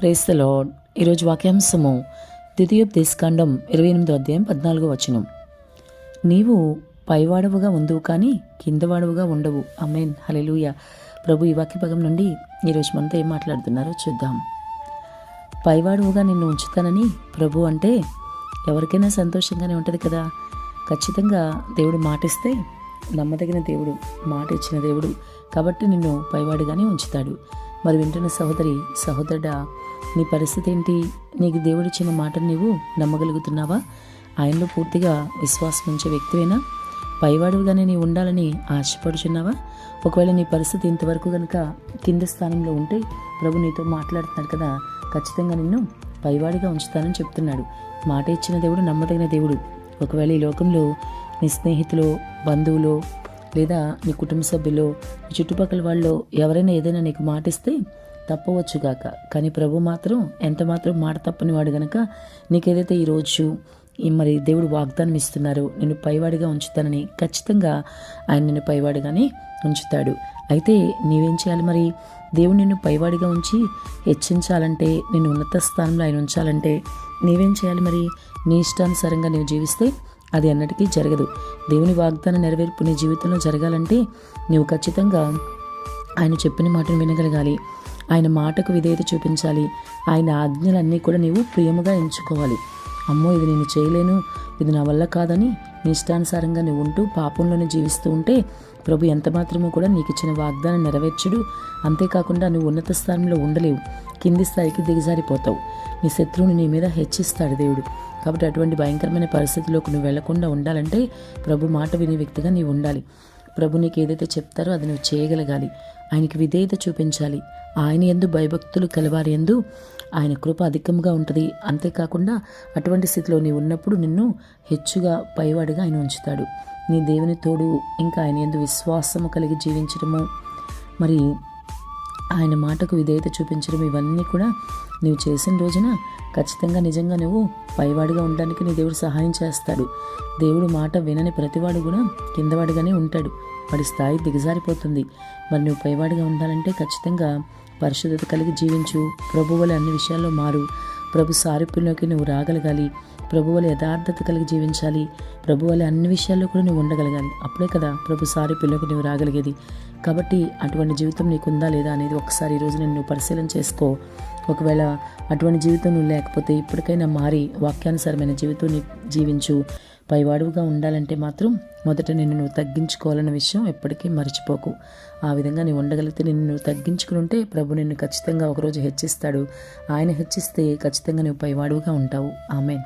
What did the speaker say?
ప్రేస్తలో ఈరోజు వాక్యాంశము ద్వితీయోపదేశకాండం ఇరవై ఎనిమిదో అధ్యాయం పద్నాలుగో వచనం. నీవు పైవాడవుగా ఉండువు కానీ కిందవాడవుగా ఉండవు. అమేన్ హలెలూయ ప్రభు ఈ వాక్యపగం నుండి ఈరోజు మనతో ఏం మాట్లాడుతున్నారో చూద్దాం. పైవాడవుగా నిన్ను ఉంచుతానని ప్రభు అంటే ఎవరికైనా సంతోషంగానే ఉంటుంది కదా? ఖచ్చితంగా దేవుడు మాటిస్తే నమ్మదగిన దేవుడు మాట ఇచ్చిన దేవుడు కాబట్టి నిన్ను పైవాడిగానే ఉంచుతాడు. మరి వింటున్న సహోదరి సహోదరుడా నీ పరిస్థితి ఏంటి? నీకు దేవుడిచ్చిన మాటను నీవు నమ్మగలుగుతున్నావా? ఆయనలో పూర్తిగా విశ్వాసం ఉంచే వ్యక్తివేనా? పైవాడుగానే నీవు ఉండాలని ఆశపడుచున్నావా? ఒకవేళ నీ పరిస్థితి ఇంతవరకు కనుక కింద స్థానంలో ఉంటే ప్రభు నీతో మాట్లాడుతున్నాడు కదా. ఖచ్చితంగా నిన్ను పైవాడిగా ఉంచుతానని చెప్తున్నాడు. మాట ఇచ్చిన దేవుడు నమ్మదగిన దేవుడు. ఒకవేళ ఈ లోకంలో నీ స్నేహితులు బంధువులు లేదా నీ కుటుంబ సభ్యులు నీ చుట్టుపక్కల వాళ్ళు ఎవరైనా ఏదైనా నీకు మాటిస్తే తప్పవచ్చుగాక కానీ ప్రభు మాత్రం ఎంత మాత్రం మాట తప్పని వాడు గనక నీకేదైతే ఈరోజు మరి దేవుడు వాగ్దానం ఇస్తున్నారు నిన్ను పైవాడిగా ఉంచుతానని ఖచ్చితంగా ఆయన నిన్ను పైవాడిగానే ఉంచుతాడు. అయితే నీవేం చేయాలి మరి? దేవుడు నిన్ను పైవాడిగా ఉంచి హెచ్చించాలంటే నిన్ను ఉన్నత స్థానంలో ఆయన ఉంచాలంటే నీవేం చేయాలి మరి? నీ ఇష్టానుసారంగా నువ్వు జీవిస్తే అది ఎన్నటికీ జరగదు. దేవుని వాగ్దాన నెరవేర్పు నీ జీవితంలో జరగాలంటే నీవు ఖచ్చితంగా ఆయన చెప్పిన మాటను వినగలగాలి. ఆయన మాటకు విధేయత చూపించాలి. ఆయన ఆజ్ఞలన్నీ కూడా నీవు ప్రియముగా ఎంచుకోవాలి. అమ్మో ఇది నేను చేయలేను. ఇది నా వల్ల కాదని నీ ఇష్టానుసారంగా నువ్వు ఉంటూ పాపంలోనే జీవిస్తూ ఉంటే ప్రభు ఎంత మాత్రమూ కూడా నీకు ఇచ్చిన వాగ్దానం నెరవేర్చుడు. అంతేకాకుండా నువ్వు ఉన్నత స్థానంలో ఉండలేవు. కింది స్థాయికి దిగజారిపోతావు. నీ శత్రువుని నీ మీద హెచ్చిస్తాడు దేవుడు. కాబట్టి అటువంటి భయంకరమైన పరిస్థితిలోకి నువ్వు వెళ్ళకుండా ఉండాలంటే ప్రభు మాట వినే వ్యక్తిగా నీవు ఉండాలి. ప్రభు నీకు ఏదైతే చెప్తారో అది నువ్వు చేయగలగాలి. ఆయనకి విధేయత చూపించాలి. ఆయన ఎందు భయభక్తులు కలవారి ఎందు ఆయన కృప అధికంగా ఉంటుంది. అంతేకాకుండా అటువంటి స్థితిలో నీవు ఉన్నప్పుడు నిన్ను హెచ్చుగా పైవాడిగా ఆయన ఉంచుతాడు. నీ దేవుని తోడు ఇంకా ఆయన ఎందు విశ్వాసము కలిగి జీవించడము. మరి ఆయన మాటకు విధేయత చూపించడం ఇవన్నీ కూడా నీవు చేసిన రోజున ఖచ్చితంగా నిజంగా నువ్వు పైవాడిగా ఉండడానికి నీ దేవుడు సహాయం చేస్తాడు. దేవుడు మాట వినని ప్రతివాడు కూడా కిందవాడిగానే ఉంటాడు. వాడి స్థాయి దిగజారిపోతుంది. మరి నువ్వు పైవాడిగా ఉండాలంటే ఖచ్చితంగా పరిశుద్ధత కలిగి జీవించు. ప్రభువులు అన్ని విషయాల్లో మారు. ప్రభు సారూప్యంలోకి నువ్వు రాగలగాలి. ప్రభువుల యథార్థత కలిగి జీవించాలి. ప్రభువుల అన్ని విషయాల్లో కూడా నువ్వు ఉండగలగాలి. అప్పుడే కదా ప్రభు సారూప్యంలోకి నువ్వు రాగలిగేది. కాబట్టి అటువంటి జీవితం నీకుందా లేదా అనేది ఒకసారి ఈరోజు నేను నువ్వు పరిశీలన చేసుకో. ఒకవేళ అటువంటి జీవితం నువ్వు లేకపోతే ఇప్పటికైనా మారి వాక్యానుసారమైన జీవితం నీ జీవించు. పైవాడుగా ఉండాలంటే మాత్రం మొదట నిన్ను నువ్వు తగ్గించుకోవాలన్న విషయం ఎప్పటికీ మర్చిపోకు. ఆ విధంగా నీవు ఉండగలిగితే నిన్ను నువ్వు తగ్గించుకుని ఉంటే ప్రభు నిన్ను ఖచ్చితంగా ఒకరోజు హెచ్చిస్తాడు. ఆయన హెచ్చిస్తే ఖచ్చితంగా నువ్వు పైవాడుగా ఉంటావు. ఆమెన్.